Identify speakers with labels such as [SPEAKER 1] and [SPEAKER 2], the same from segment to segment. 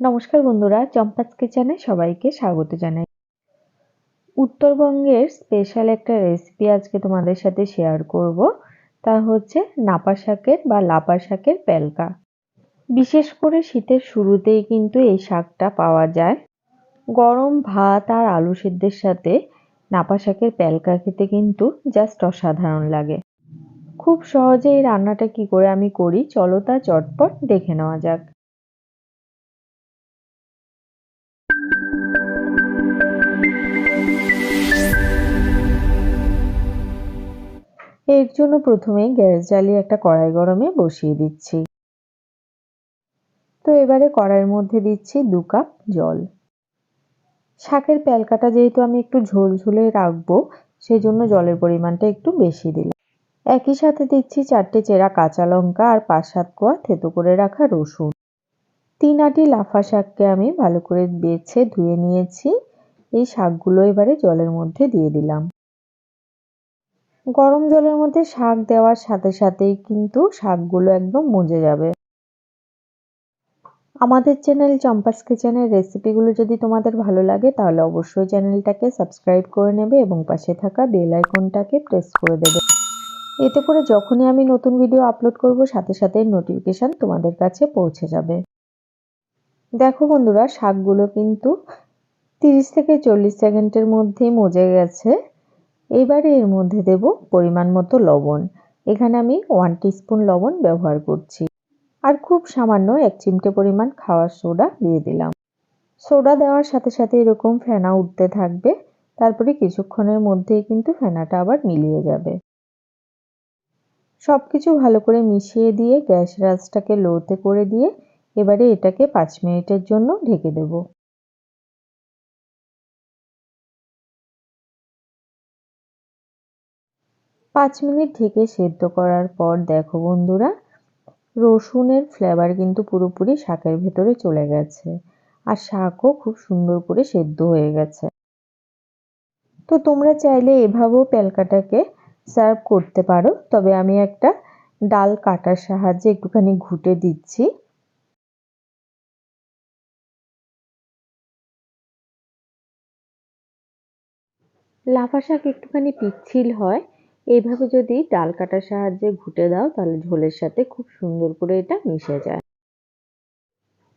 [SPEAKER 1] নমস্কার বন্ধুরা, চম্পাস কিচেনে সবাইকে স্বাগত জানাই। উত্তরবঙ্গের স্পেশাল একটা রেসিপি আজকে তোমাদের সাথে শেয়ার করব। তা হচ্ছে নাপা শাকের বা লাপা শাকের পেলকা বিশেষ করে শীতের শুরুতেই কিন্তু এই শাকটা পাওয়া যায়। গরম ভাত আর আলু সিদ্ধের সাথে নাপা শাকের পেলকা খেতে কিন্তু জাস্ট অসাধারণ লাগে। খুব সহজে এই রান্নাটা কি করে আমি করি, চলো তা চটপট দেখে নেওয়া যাক। এর জন্য প্রথমে গ্যাস জ্বালিয়ে একটা কড়াই গরমে বসিয়ে দিচ্ছি। তো এবারে কড়াইয়ের মধ্যে দিচ্ছি দু কাপ জল। শাকের প্যালকাটা যেহেতু আমি একটু ঝোল ঝোলে রাখব সেই জন্য জলের পরিমাণটা একটু বেশি দিলাম। একই সাথে দিচ্ছি চারটে চেরা কাঁচা লঙ্কা আর পাঁচ সাত কোয়া থেতো করে রাখা রসুন। তিন আটি লাফা শাককে আমি ভালো করে বেছে ধুয়ে নিয়েছি। এই শাকগুলো এবারে জলের মধ্যে দিয়ে দিলাম। গরম জলের মধ্যে শাক দেওয়ার সাথে সাথেই কিন্তু শাকগুলো একদম মজে যাবে। আমাদের চ্যানেল চম্পাস কিচেনের রেসিপিগুলো যদি তোমাদের ভালো লাগে, তাহলে অবশ্যই চ্যানেলটাকে সাবস্ক্রাইব করে নেবে এবং পাশে থাকা বেল আইকনটাকে প্রেস করে দেবে। এতে করে যখনই আমি নতুন ভিডিও আপলোড করব, সাথে সাথে নোটিফিকেশান তোমাদের কাছে পৌঁছে যাবে। দেখো বন্ধুরা, শাকগুলো কিন্তু তিরিশ থেকে চল্লিশ সেকেন্ডের মধ্যেই মজে গেছে। এবারে এর মধ্যে দেব পরিমাণ মতো লবণ। এখানে আমি ওয়ান টিস্পুন লবণ ব্যবহার করছি। আর খুব সামান্য এক চিমটে পরিমাণ খাওয়ার সোডা দিয়ে দিলাম। সোডা দেওয়ার সাথে সাথে এরকম ফেনা উঠতে থাকবে। তারপরে কিছুক্ষণের মধ্যেই কিন্তু ফেনাটা আবার মিলিয়ে যাবে। সব কিছু ভালো করে মিশিয়ে দিয়ে গ্যাস রাজটাকে লোতে করে দিয়ে এবারে এটাকে পাঁচ মিনিটের জন্য ঢেকে দেবো। পাঁচ মিনিট থেকে সেদ্ধ করার পর দেখো বন্ধুরা, রসুনের ফ্লেভার কিন্তু পুরোপুরি শাকের ভেতরে চলে গেছে আর শাকও খুব সুন্দর করে সেদ্ধ হয়ে গেছে। তো তোমরা চাইলে এভাবেও প্যালকাটাকে সার্ভ করতে পারো, তবে আমি একটা ডাল কাটার সাহায্যে একটুখানি ঘুটে দিচ্ছি। লাফা শাক একটুখানি পিচ্ছিল হয় এইভাবে যদি ডাল কাটার সাহায্যে ঘুটে দাও, তাহলে ঝোলের সাথে খুব সুন্দর করে এটা মিশে যায়।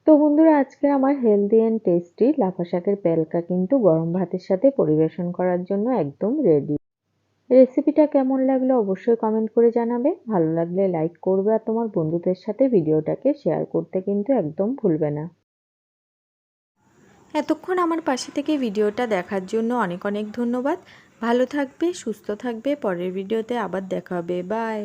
[SPEAKER 1] তো বন্ধুরা, আজকে আমার হেলদি অ্যান্ড টেস্টি লাফা শাকের পেলকা কিন্তু গরম ভাতের সাথে পরিবেশন করার জন্য একদম রেডি রেসিপিটা কেমন লাগল অবশ্যই কমেন্ট করে জানাবে। ভালো লাগলে লাইক করবে আর তোমার বন্ধুদের সাথে ভিডিওটাকে শেয়ার করতে কিন্তু একদম ভুলবে না। এতক্ষণ আমার পাশে থেকে ভিডিওটা দেখার জন্য অনেক অনেক ধন্যবাদ। ভালো থাকবে সুস্থ থাকবে পরের ভিডিওতে আবার দেখা হবে বাই